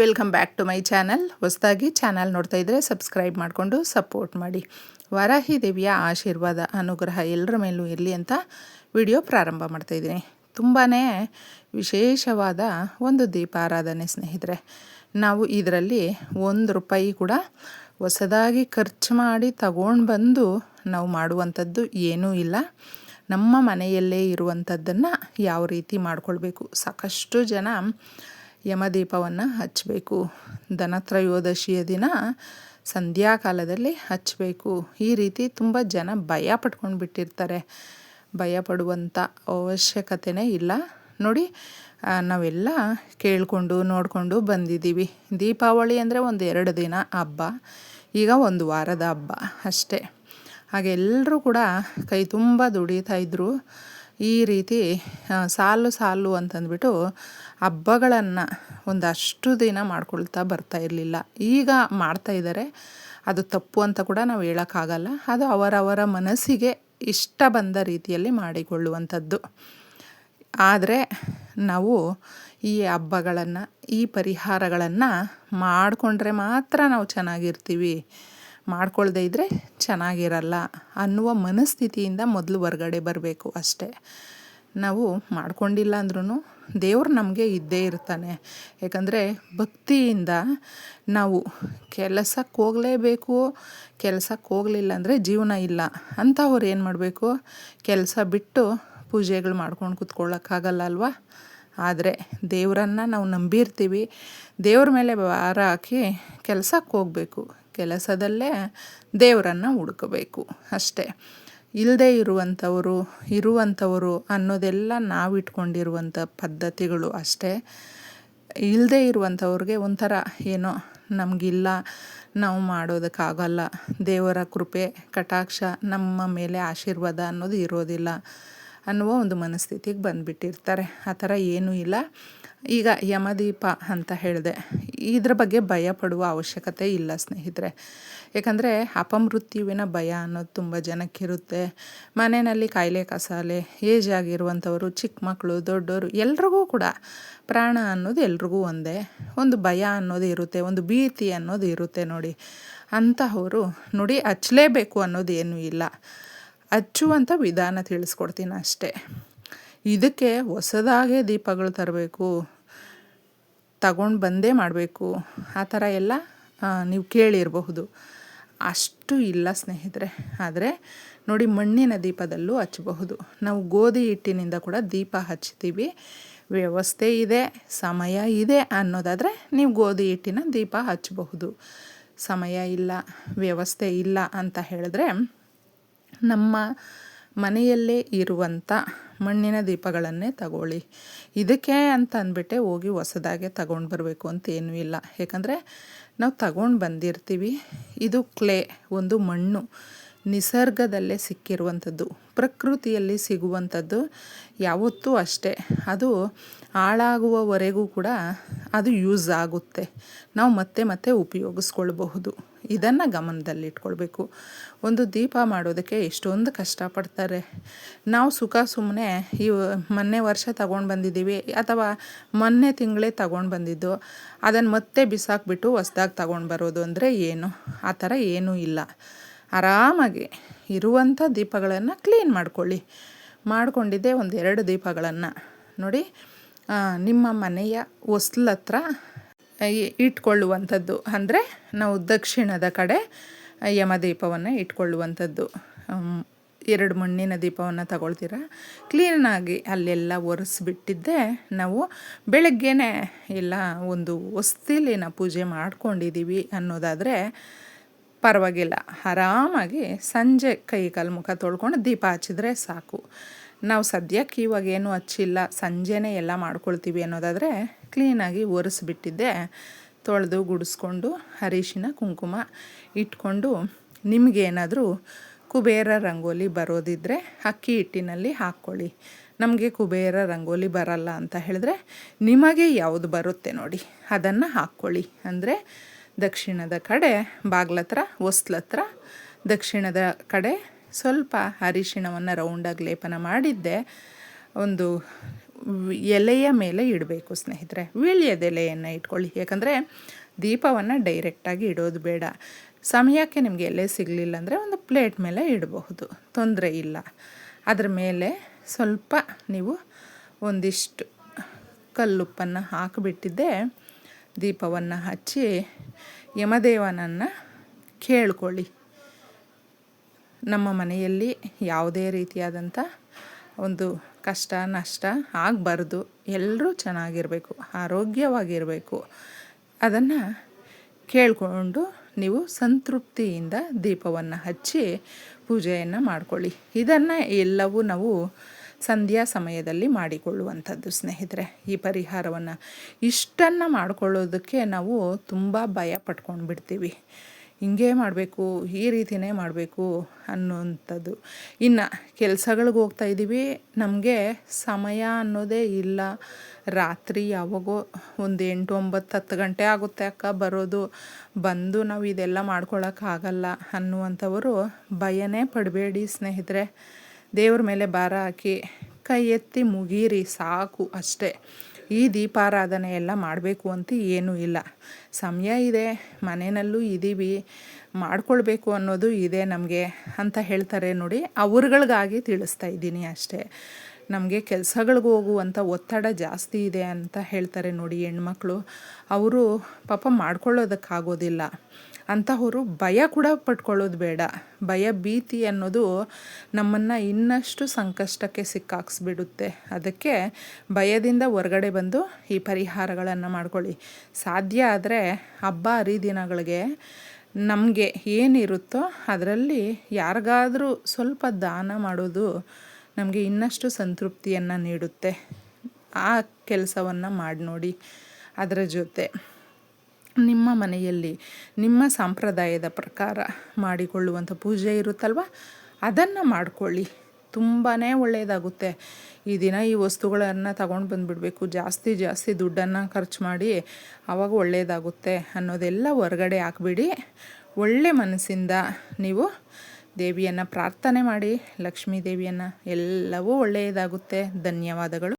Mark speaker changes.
Speaker 1: Welcome back to my channel ಹೊಸದಾಗಿ channel ನೋಡ್ತಾ ಇದ್ದರೆ ಸಬ್ಸ್ಕ್ರೈಬ್ ಮಾಡಿಕೊಂಡು ಸಪೋರ್ಟ್ ಮಾಡಿ. ವರಾಹಿ ದೇವಿಯ ಆಶೀರ್ವಾದ, ಅನುಗ್ರಹ ಎಲ್ಲರ ಮೇಲೂ ಇರಲಿ ಅಂತ ವಿಡಿಯೋ ಪ್ರಾರಂಭ ಮಾಡ್ತಾಯಿದ್ದೀನಿ ತುಂಬಾ ವಿಶೇಷವಾದ ಒಂದು ದೀಪಾರಾಧನೆ ಸ್ನೇಹಿತರೆ. ನಾವು ಇದರಲ್ಲಿ ಒಂದು ರೂಪಾಯಿ ಕೂಡ ಹೊಸದಾಗಿ ಖರ್ಚು ಮಾಡಿ ತಗೊಂಡು ಬಂದು ನಾವು ಮಾಡುವಂಥದ್ದು ಏನೂ ಇಲ್ಲ. ನಮ್ಮ ಮನೆಯಲ್ಲೇ ಇರುವಂಥದ್ದನ್ನು ಯಾವ ರೀತಿ ಮಾಡಿಕೊಳ್ಬೇಕು? ಸಾಕಷ್ಟು ಜನ ಯಮದೀಪವನ್ನು ಹಚ್ಚಬೇಕು ಧನತ್ರಯೋದಶಿಯ ದಿನ ಸಂಧ್ಯಾಕಾಲದಲ್ಲಿ ಹಚ್ಚಬೇಕು ಈ ರೀತಿ ತುಂಬ ಜನ ಭಯ ಪಟ್ಕೊಂಡು ಬಿಟ್ಟಿರ್ತಾರೆ ಭಯ ಪಡುವಂಥ ಅವಶ್ಯಕತೆಯೇ ಇಲ್ಲ. ನೋಡಿ ನಾವೆಲ್ಲ ಕೇಳಿಕೊಂಡು, ನೋಡಿಕೊಂಡು ಬಂದಿದ್ದೀವಿ. ದೀಪಾವಳಿ ಅಂದರೆ ಒಂದು ಎರಡು ದಿನ ಹಬ್ಬ. ಈಗ ಒಂದು ವಾರದ ಹಬ್ಬ ಅಷ್ಟೇ. ಹಾಗೆ ಎಲ್ಲರೂ ಕೂಡ ಕೈ ತುಂಬ ದುಡಿತಾ ಇದ್ದರು ಈ ರೀತಿ ಸಾಲು ಸಾಲು ಅಂತಂದ್ಬಿಟ್ಟು ಹಬ್ಬಗಳನ್ನು ಒಂದಷ್ಟು ದಿನ ಮಾಡ್ಕೊಳ್ತಾ ಬರ್ತಾ ಇರಲಿಲ್ಲ. ಈಗ ಮಾಡ್ತಾ ಇದ್ದಾರೆ ಅದು ತಪ್ಪು ಅಂತ ಕೂಡ ನಾವು ಹೇಳೋಕ್ಕಾಗಲ್ಲ. ಅದು ಅವರವರ ಮನಸ್ಸಿಗೆ ಇಷ್ಟ ಬಂದ ರೀತಿಯಲ್ಲಿ ಮಾಡಿಕೊಳ್ಳುವಂಥದ್ದು. ಆದರೆ ನಾವು ಈ ಹಬ್ಬಗಳನ್ನು, ಈ ಪರಿಹಾರಗಳನ್ನು ಮಾಡಿಕೊಂಡ್ರೆ ಮಾತ್ರ ನಾವು ಚೆನ್ನಾಗಿರ್ತೀವಿ. ಮಾಡ್ಕೊಳ್ದೇ ಇದ್ದರೆ ಚೆನ್ನಾಗಿರಲ್ಲ ಅನ್ನುವ ಮನಸ್ಥಿತಿಯಿಂದ ಮೊದಲು ಹೊರ್ಗಡೆ ಬರಬೇಕು ಅಷ್ಟೇ. ನಾವು ಮಾಡ್ಕೊಂಡಿಲ್ಲ ಅಂದ್ರೂ ದೇವ್ರು ನಮಗೆ ಇದ್ದೇ ಇರ್ತಾನೆ. ಯಾಕಂದರೆ ಭಕ್ತಿಯಿಂದ ನಾವು ಕೆಲಸಕ್ಕೆ ಹೋಗಲೇಬೇಕು, ಕೆಲಸಕ್ಕೆ ಹೋಗಲಿಲ್ಲ ಅಂದರೆ ಜೀವನ ಇಲ್ಲ. ಅಂಥವ್ರು ಏನು ಮಾಡಬೇಕು? ಕೆಲಸ ಬಿಟ್ಟು ಪೂಜೆಗಳು ಮಾಡ್ಕೊಂಡು ಕೂತ್ಕೊಳ್ಳೋಕ್ಕಾಗಲ್ಲ ಅಲ್ವಾ? ಆದರೆ ದೇವರನ್ನು ನಾವು ನಂಬಿರ್ತೀವಿ. ದೇವ್ರ ಮೇಲೆ ಭಾರ ಹಾಕಿ ಕೆಲಸಕ್ಕೆ ಹೋಗಬೇಕು. ಕೆಲಸದಲ್ಲೇ ದೇವರನ್ನು ಹುಡುಕಬೇಕು ಅಷ್ಟೇ. ಇಲ್ಲದೇ ಇರುವಂಥವರು ಇರುವಂಥವರು ಅನ್ನೋದೆಲ್ಲ ನಾವು ಇಟ್ಕೊಂಡಿರುವಂಥ ಪದ್ಧತಿಗಳು ಅಷ್ಟೇ. ಇಲ್ಲದೇ ಇರುವಂಥವ್ರಿಗೆ ಒಂಥರ ಏನೋ ನಮಗಿಲ್ಲ, ನಾವು ಮಾಡೋದಕ್ಕಾಗಲ್ಲ, ದೇವರ ಕೃಪೆ, ಕಟಾಕ್ಷ, ನಮ್ಮ ಮೇಲೆ ಆಶೀರ್ವಾದ ಅನ್ನೋದು ಇರೋದಿಲ್ಲ ಅನ್ನುವ ಒಂದು ಮನಸ್ಥಿತಿಗೆ ಬಂದುಬಿಟ್ಟಿರ್ತಾರೆ. ಆ ಥರ ಏನೂ ಇಲ್ಲ. ಈಗ ಯಮದೀಪ ಅಂತ ಹೇಳಿದೆ, ಇದ್ರ ಬಗ್ಗೆ ಭಯ ಪಡುವ ಅವಶ್ಯಕತೆ ಇಲ್ಲ ಸ್ನೇಹಿತರೆ. ಯಾಕಂದರೆ ಅಪಮೃತ್ಯುವಿನ ಭಯ ಅನ್ನೋದು ತುಂಬ ಜನಕ್ಕಿರುತ್ತೆ. ಮನೆಯಲ್ಲಿ ಕಾಯಿಲೆ, ಕಸಾಲೆ, ಏಜ್ ಆಗಿರುವಂಥವರು, ಚಿಕ್ಕ ಮಕ್ಕಳು, ದೊಡ್ಡವರು, ಎಲ್ರಿಗೂ ಕೂಡ ಪ್ರಾಣ ಅನ್ನೋದು ಎಲ್ರಿಗೂ ಒಂದೇ. ಒಂದು ಭಯ ಅನ್ನೋದು ಇರುತ್ತೆ, ಒಂದು ಭೀತಿ ಅನ್ನೋದು ಇರುತ್ತೆ ನೋಡಿ. ಅಂತಹವರು ನುಡಿ ಹಚ್ಚಲೇಬೇಕು ಅನ್ನೋದು ಏನೂ ಇಲ್ಲ. ಹಚ್ಚುವಂಥ ವಿಧಾನ ತಿಳಿಸ್ಕೊಡ್ತೀನಿ ಅಷ್ಟೇ. ಇದಕ್ಕೆ ಹೊಸದಾಗೆ ದೀಪಗಳು ತರಬೇಕು. ತಗೊಂಡು ಬಂದೇ ಮಾಡಬೇಕು. ಆ ಥರ ಎಲ್ಲ ನೀವು ಕೇಳಿರಬಹುದು. ಅಷ್ಟು ಇಲ್ಲ ಸ್ನೇಹಿತರೆ. ಆದರೆ ನೋಡಿ ಮಣ್ಣಿನ ದೀಪದಲ್ಲೂ ಹಚ್ಚಬಹುದು. ನಾವು ಗೋಧಿ ಹಿಟ್ಟಿನಿಂದ ಕೂಡ ದೀಪ ಹಚ್ತೀವಿ. ವ್ಯವಸ್ಥೆ ಇದೆ, ಸಮಯ ಇದೆ ಅನ್ನೋದಾದರೆ ನೀವು ಗೋಧಿ ಹಿಟ್ಟಿನ ದೀಪ ಹಚ್ಚಬಹುದು. ಸಮಯ ಇಲ್ಲ, ವ್ಯವಸ್ಥೆ ಇಲ್ಲ ಅಂತ ಹೇಳಿದ್ರೆ ನಮ್ಮ ಮನೆಯಲ್ಲೇ ಇರುವಂಥ ಮಣ್ಣಿನ ದೀಪಗಳನ್ನೇ ತಗೊಳ್ಳಿ. ಇದಕ್ಕೆ ಅಂತ ಅಂದ್ಬಿಟ್ಟೆ ಹೋಗಿ ಹೊಸದಾಗೆ ತಗೊಂಡು ಬರಬೇಕು ಅಂತ ಏನೂ ಇಲ್ಲ. ಯಾಕಂದರೆ ನಾವು ತಗೊಂಡು ಬಂದಿರ್ತೀವಿ. ಇದು ಕ್ಲೇ, ಒಂದು ಮಣ್ಣು. ನಿಸರ್ಗದಲ್ಲೇ ಸಿಕ್ಕಿರುವಂಥದ್ದು. ಪ್ರಕೃತಿಯಲ್ಲಿ ಸಿಗುವಂಥದ್ದು ಯಾವತ್ತೂ ಅಷ್ಟೇ. ಅದು ಹಾಳಾಗುವವರೆಗೂ ಕೂಡ ಅದು ಯೂಸ್ ಆಗುತ್ತೆ. ನಾವು ಮತ್ತೆ ಮತ್ತೆ ಉಪಯೋಗಿಸ್ಕೊಳ್ಬಹುದು. ಇದನ್ನು ಗಮನದಲ್ಲಿಟ್ಕೊಳ್ಬೇಕು. ಒಂದು ದೀಪ ಮಾಡೋದಕ್ಕೆ ಎಷ್ಟೊಂದು ಕಷ್ಟಪಡ್ತಾರೆ. ನಾವು ಸುಖ ಸುಮ್ಮನೆ ಈ ಮೊನ್ನೆ ವರ್ಷ ತಗೊಂಡು ಬಂದಿದ್ದೀವಿ, ಅಥವಾ ಮೊನ್ನೆ ತಿಂಗಳೇ ತಗೊಂಡು ಬಂದಿದ್ದು ಅದನ್ನು ಮತ್ತೆ ಬಿಸಾಕ್ಬಿಟ್ಟು ಹೊಸ್ದಾಗಿ ತಗೊಂಡು ಬರೋದು ಅಂದರೆ ಏನು? ಆ ಥರ ಏನೂ ಇಲ್ಲ. ಆರಾಮಾಗಿ ಇರುವಂಥ ದೀಪಗಳನ್ನು ಕ್ಲೀನ್ ಮಾಡ್ಕೊಳ್ಳಿ. ಮಾಡಿಕೊಂಡಿದ್ದೆ ಒಂದು ಎರಡು ದೀಪಗಳನ್ನು. ನೋಡಿ ನಿಮ್ಮ ಮನೆಯ ಹೊಸ್ಲ ಹತ್ರ ಇಟ್ಕೊಳ್ಳುವಂಥದ್ದು. ಅಂದರೆ ನಾವು ದಕ್ಷಿಣದ ಕಡೆ ಯಮದೀಪವನ್ನು ಇಟ್ಕೊಳ್ಳುವಂಥದ್ದು. ಎರಡು ಮಣ್ಣಿನ ದೀಪವನ್ನು ತಗೊಳ್ತೀರ? ಕ್ಲೀನಾಗಿ ಅಲ್ಲೆಲ್ಲ ಒರೆಸ್ಬಿಟ್ಟಿದ್ದೆ. ನಾವು ಬೆಳಗ್ಗೆನೇ ಎಲ್ಲ ಒಂದು ಹೊಸ್ತಿಲಿನ ಪೂಜೆ ಮಾಡ್ಕೊಂಡಿದ್ದೀವಿ ಅನ್ನೋದಾದರೆ ಪರವಾಗಿಲ್ಲ. ಆರಾಮಾಗಿ ಸಂಜೆ ಕೈ ಕಾಲು ಮುಖ ತೊಳ್ಕೊಂಡು ದೀಪ ಹಚ್ಚಿದ್ರೆ ಸಾಕು. ನಾವು ಸದ್ಯಕ್ಕೆ ಇವಾಗ ಏನು ಹಚ್ಚಿಲ್ಲ, ಸಂಜೆನೇ ಎಲ್ಲ ಮಾಡ್ಕೊಳ್ತೀವಿ ಅನ್ನೋದಾದರೆ ಕ್ಲೀನಾಗಿ ಒರೆಸ್ಬಿಟ್ಟಿದ್ದೆ. ತೊಳೆದು, ಗುಡಿಸ್ಕೊಂಡು, ಅರಿಶಿನ, ಕುಂಕುಮ ಇಟ್ಕೊಂಡು ನಿಮಗೇನಾದರೂ ಕುಬೇರ ರಂಗೋಲಿ ಬರೋದಿದ್ದರೆ ಅಕ್ಕಿ ಹಿಟ್ಟಿನಲ್ಲಿ ಹಾಕ್ಕೊಳ್ಳಿ. ನಮಗೆ ಕುಬೇರ ರಂಗೋಲಿ ಬರಲ್ಲ ಅಂತ ಹೇಳಿದ್ರೆ ನಿಮಗೆ ಯಾವುದು ಬರುತ್ತೆ ನೋಡಿ, ಅದನ್ನು ಹಾಕ್ಕೊಳ್ಳಿ. ಅಂದರೆ ದಕ್ಷಿಣದ ಕಡೆ ಬಾಗ್ಲತ್ರ, ಹೊಸ್ಲತ್ರ, ದಕ್ಷಿಣದ ಕಡೆ ಸ್ವಲ್ಪ ಅರಿಶಿಣವನ್ನು ರೌಂಡಾಗಿ ಲೇಪನ ಮಾಡಿದ್ದೆ. ಒಂದು ಎಲೆಯ ಮೇಲೆ ಇಡಬೇಕು ಸ್ನೇಹಿತರೆ. ವೀಳ್ಯದೆಲೆಯನ್ನು ಇಟ್ಕೊಳ್ಳಿ. ಯಾಕಂದರೆ ದೀಪವನ್ನು ಡೈರೆಕ್ಟಾಗಿ ಇಡೋದು ಬೇಡ. ಸಮಯಕ್ಕೆ ನಿಮಗೆ ಎಲೆ ಸಿಗಲಿಲ್ಲ ಅಂದರೆ ಒಂದು ಪ್ಲೇಟ್ ಮೇಲೆ ಇಡಬಹುದು. ತೊಂದರೆ ಇಲ್ಲ. ಅದರ ಮೇಲೆ ಸ್ವಲ್ಪ ನೀವು ಒಂದಿಷ್ಟು ಕಲ್ಲುಪ್ಪನ್ನು ಹಾಕಿಬಿಟ್ಟಿದ್ದೆ. ದೀಪವನ್ನು ಹಚ್ಚಿ ಯಮದೇವನನ್ನು ಕೇಳ್ಕೊಳ್ಳಿ. ನಮ್ಮ ಮನೆಯಲ್ಲಿ ಯಾವುದೇ ರೀತಿಯಾದಂಥ ಒಂದು ಕಷ್ಟ ನಷ್ಟ ಆಗಬಾರ್ದು. ಎಲ್ಲರೂ ಚೆನ್ನಾಗಿರಬೇಕು, ಆರೋಗ್ಯವಾಗಿರಬೇಕು. ಅದನ್ನು ಕೇಳಿಕೊಂಡು ನೀವು ಸಂತೃಪ್ತಿಯಿಂದ ದೀಪವನ್ನು ಹಚ್ಚಿ ಪೂಜೆಯನ್ನು ಮಾಡಿಕೊಳ್ಳಿ. ಇದನ್ನು ಎಲ್ಲವೂ ನಾವು ಸಂಧ್ಯಾ ಸಮಯದಲ್ಲಿ ಮಾಡಿಕೊಳ್ಳುವಂಥದ್ದು ಸ್ನೇಹಿತರೆ. ಈ ಪರಿಹಾರವನ್ನು ಇಷ್ಟನ್ನು ಮಾಡಿಕೊಳ್ಳೋದಕ್ಕೆ ನಾವು ತುಂಬ ಭಯ ಪಟ್ಕೊಂಡು ಬಿಡ್ತೀವಿ ಹಿಂಗೆ ಮಾಡಬೇಕು, ಈ ರೀತಿಯೇ ಮಾಡಬೇಕು ಅನ್ನೋವಂಥದ್ದು. ಇನ್ನು ಕೆಲಸಗಳಿಗೆ ಹೋಗ್ತಾ ಇದ್ದೀವಿ ನಮಗೆ ಸಮಯ ಅನ್ನೋದೇ ಇಲ್ಲ. ರಾತ್ರಿ ಯಾವಾಗೋ ಒಂದು ಎಂಟು ಒಂಬತ್ತು ಹತ್ತು ಗಂಟೆ ಆಗುತ್ತೆ ಅಕ್ಕ ಬರೋದು. ಬಂದು ನಾವು ಇದೆಲ್ಲ ಮಾಡ್ಕೊಳಕ್ಕಾಗಲ್ಲ ಅನ್ನುವಂಥವರು ಭಯನೇ ಪಡಬೇಡಿ ಸ್ನೇಹಿತರೆ. ದೇವ್ರ ಮೇಲೆ ಭಾರ ಹಾಕಿ ಕೈ ಎತ್ತಿ ಮುಗೀರಿ ಸಾಕು ಅಷ್ಟೇ. ಈ ದೀಪಾರಾಧನೆ ಎಲ್ಲ ಮಾಡಬೇಕು ಅಂತ ಏನೂ ಇಲ್ಲ. ಸಮಯ ಇದೆ, ಮನೆಯಲ್ಲೂ ಇದ್ದೀವಿ ಮಾಡ್ಕೊಳ್ಬೇಕು ಅನ್ನೋದು ಇದೆ ನಮಗೆ ಅಂತ ಹೇಳ್ತಾರೆ ನೋಡಿ, ಅವ್ರುಗಳಿಗಾಗಿ ತಿಳಿಸ್ತಾ ಇದ್ದೀನಿ ಅಷ್ಟೇ. ನಮಗೆ ಕೆಲಸಗಳಿಗೆ ಹೋಗುವಂಥ ಒತ್ತಡ ಜಾಸ್ತಿ ಇದೆ ಅಂತ ಹೇಳ್ತಾರೆ ನೋಡಿ ಹೆಣ್ಮಕ್ಳು. ಅವರು ಪಾಪ ಮಾಡ್ಕೊಳ್ಳೋದಕ್ಕಾಗೋದಿಲ್ಲ. ಅಂತಹವರು ಭಯ ಕೂಡ ಪಟ್ಕೊಳ್ಳೋದು ಬೇಡ. ಭಯ ಭೀತಿ ಅನ್ನೋದು ನಮ್ಮನ್ನು ಇನ್ನಷ್ಟು ಸಂಕಷ್ಟಕ್ಕೆ ಸಿಕ್ಕಾಕ್ಸ್ಬಿಡುತ್ತೆ. ಅದಕ್ಕೆ ಭಯದಿಂದ ಹೊರಗಡೆ ಬಂದು ಈ ಪರಿಹಾರಗಳನ್ನು ಮಾಡ್ಕೊಳ್ಳಿ. ಸಾಧ್ಯ ಆದರೆ ಹಬ್ಬ ಹರಿದಿನಗಳಿಗೆ ನಮಗೆ ಏನಿರುತ್ತೋ ಅದರಲ್ಲಿ ಯಾರಿಗಾದರೂ ಸ್ವಲ್ಪ ದಾನ ಮಾಡೋದು ನಮಗೆ ಇನ್ನಷ್ಟು ಸಂತೃಪ್ತಿಯನ್ನು ನೀಡುತ್ತೆ. ಆ ಕೆಲಸವನ್ನು ಮಾಡಿ ನೋಡಿ ಅದರ ಜೊತೆ ನಿಮ್ಮ ಮನೆಯಲ್ಲಿ ನಿಮ್ಮ ಸಂಪ್ರದಾಯದ ಪ್ರಕಾರ ಮಾಡಿಕೊಳ್ಳುವಂಥ ಪೂಜೆ ಇರುತ್ತಲ್ವ? ಅದನ್ನು ಮಾಡಿಕೊಳ್ಳಿ. ತುಂಬಾ ಒಳ್ಳೆಯದಾಗುತ್ತೆ ಈ ದಿನ ಈ ವಸ್ತುಗಳನ್ನು ತಗೊಂಡು ಬಂದುಬಿಡಬೇಕು. ಜಾಸ್ತಿ ಜಾಸ್ತಿ ದುಡ್ಡನ್ನು ಖರ್ಚು ಮಾಡಿ ಆವಾಗ ಒಳ್ಳೆಯದಾಗುತ್ತೆ ಅನ್ನೋದೆಲ್ಲ ಹೊರಗಡೆ ಹಾಕ್ಬಿಡಿ. ಒಳ್ಳೆ ಮನಸ್ಸಿಂದ ನೀವು ದೇವಿಯನ್ನು ಪ್ರಾರ್ಥನೆ ಮಾಡಿ ಲಕ್ಷ್ಮೀ ದೇವಿಯನ್ನು ಎಲ್ಲವೂ ಒಳ್ಳೆಯದಾಗುತ್ತೆ. ಧನ್ಯವಾದಗಳು.